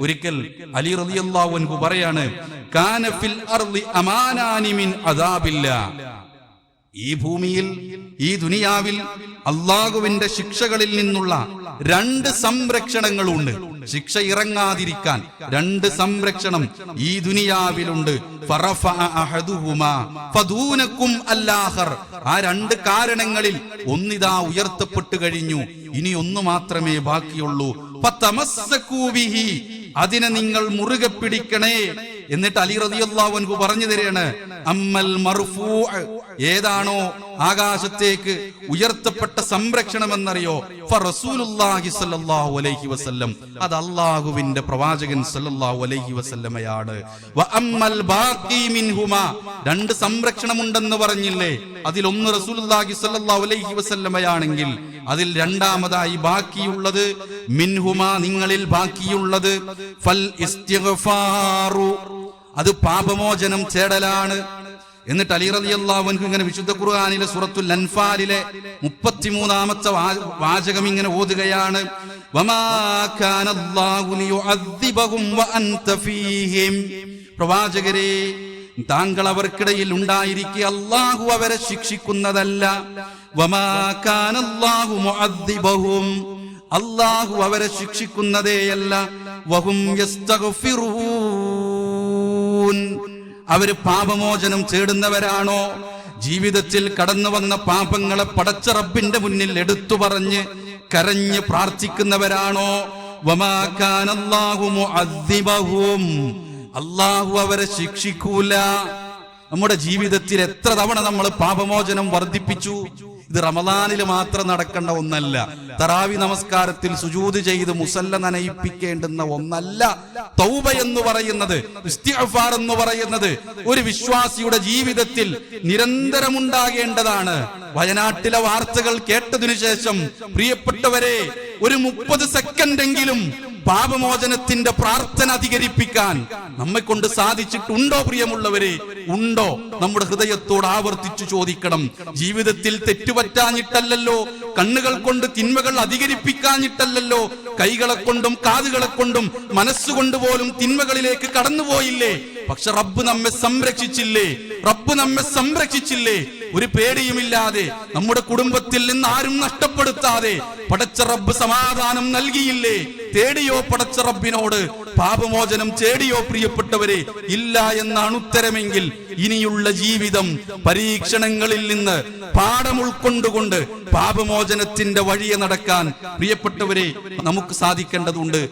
ഒരിക്കൽ അലി റളിയല്ലാഹു അൻഹു പറയാണ് കാനഫിൽ അർളി അമാനാനി മിൻ അദാബില്ല. ഈ ഭൂമിയിൽ ഈ ദുനിയാവിൽ അള്ളാഹുവിന്റെ ശിക്ഷകളിൽ നിന്നുള്ള രണ്ട് സംരക്ഷണങ്ങളുണ്ട്. ശിക്ഷ ഇറങ്ങാതിരിക്കാൻ രണ്ട് സംരക്ഷണം ഈ ദുനിയാവിലുണ്ട്. ആ രണ്ട് കാരണങ്ങളിൽ ഒന്നിതാ ഉയർത്തപ്പെട്ടു കഴിഞ്ഞു. ഇനി ഒന്ന് മാത്രമേ ബാക്കിയുള്ളൂ. അതിനെ നിങ്ങൾ മുറുകെ പിടിക്കണേ. എന്നിട്ട് അലി റളിയല്ലാഹു അൻഹു പറഞ്ഞു തരികയാണ് അമ്മൽ മർഫൂ. ഏതാണോ ആകാശത്തേക്ക് ഉയർത്തപ്പെട്ട സംരക്ഷണം എന്നറിയോ ഫറസൂലുള്ളാഹി സല്ലല്ലാഹു അലൈഹി വസല്ലം. അത് അല്ലാഹുവിന്റെ പ്രവാചകൻ സല്ലല്ലാഹു അലൈഹി വസല്ലമയാണ്. വ അമ്മൽ ബാഖി മിൻഹുമാ. രണ്ട് സംരക്ഷണമുണ്ടെന്ന് പറഞ്ഞില്ലേ? അതിൽ ഒന്ന് റസൂലുള്ളാഹി സല്ലല്ലാഹു അലൈഹി വസല്ലമയാണെങ്കിൽ അതിൽ രണ്ടാമതായി ബാക്കിയുള്ളത് മിൻഹുമാ നിങ്ങളിൽ ബാക്കിയുള്ളത്. ഫൽ ഇസ്തിഗ്ഫാറു. അത് പാപമോചനം ചേടലാണ് എന്നിട്ട് അലി റളിയല്ലാഹു അൻഹു ഇങ്ങനെ വിശുദ്ധ ഖുർആാനിലെ സുറത്തു ലൻഫാലിലെ മുപ്പത്തിമൂന്നാമത്തെ വാചകം ഇങ്ങനെ ഓതുകയാണ്. പ്രവാചകരെ താങ്കൾ അവർക്കിടയിൽ ഉണ്ടായിരിക്കെ അള്ളാഹു അവരെ ശിക്ഷിക്കുന്നതല്ല. അള്ളാഹു അവരെ ശിക്ഷിക്കുന്നതേയല്ല. വഹും അവർ പാപമോചനം തേടുന്നവരാണോ? ജീവിതത്തിൽ കടന്നു വന്ന പാപങ്ങളെ പടച്ച റബ്ബിന്റെ മുന്നിൽ എടുത്തു പറഞ്ഞ് കരഞ്ഞ് പ്രാർത്ഥിക്കുന്നവരാണോ? അള്ളാഹു അവരെ ശിക്ഷിക്കൂല. നമ്മുടെ ജീവിതത്തിൽ എത്ര തവണ നമ്മൾ പാപമോചനം വർദ്ധിപ്പിച്ചു? ഇത് റമദാനിൽ മാത്രം നടക്കേണ്ട ഒന്നല്ല. തറാവി നമസ്കാരത്തിൽ സുജൂത് ചെയ്ത് മുസല്ല നനയിപ്പിക്കേണ്ടുന്ന ഒന്നല്ല. തൗബ എന്ന് പറയുന്നത് എന്ന് പറയുന്നത് ഒരു വിശ്വാസിയുടെ ജീവിതത്തിൽ നിരന്തരമുണ്ടാകേണ്ടതാണ്. വയനാട്ടിലെ വാർത്തകൾ കേട്ടതിനു ശേഷം പ്രിയപ്പെട്ടവരെ ഒരു മുപ്പത് സെക്കൻഡെങ്കിലും പാപമോചനത്തിന്റെ പ്രാർത്ഥന അധികരിപ്പിക്കാൻ നമ്മെ കൊണ്ട് സാധിച്ചിട്ടുണ്ടോ പ്രിയമുള്ളവരെ? ഉണ്ടോ? നമ്മുടെ ഹൃദയത്തോട് ആവർത്തിച്ചു ചോദിക്കണം. ജീവിതത്തിൽ തെറ്റുപറ്റാഞ്ഞിട്ടല്ലല്ലോ. കണ്ണുകൾ കൊണ്ട് തിന്മകൾ അധികരിപ്പിക്കാഞ്ഞിട്ടല്ലല്ലോ. കൈകളെ കൊണ്ടും കാതുകളെ കൊണ്ടും മനസ്സുകൊണ്ട് പോലും തിന്മകളിലേക്ക് കടന്നുപോയില്ലേ? പക്ഷെ റബ്ബ് നമ്മെ സംരക്ഷിച്ചില്ലേ? റബ്ബ് നമ്മെ സംരക്ഷിച്ചില്ലേ? ഒരു പേടിയുമില്ലാതെ നമ്മുടെ കുടുംബത്തിൽ നിന്ന് ആരും നഷ്ടപ്പെടുത്താതെ പടച്ച റബ്ബ് സമാധാനം നൽകിയില്ലേ? തേടിയോ പടച്ച റബ്ബിനോട് പാപമോചനം തേടിയോ പ്രിയപ്പെട്ടവരെ ഇല്ല എന്നാണ് ഉത്തരമെങ്കിൽ ഇനിയുള്ള ജീവിതം പരീക്ഷണങ്ങളിൽ നിന്ന് പാഠം ഉൾക്കൊണ്ടുകൊണ്ട് പാപമോചനത്തിന്റെ വഴിയെ നടക്കാൻ പ്രിയപ്പെട്ടവരെ നമുക്ക് സാധിക്കേണ്ടതുണ്ട്.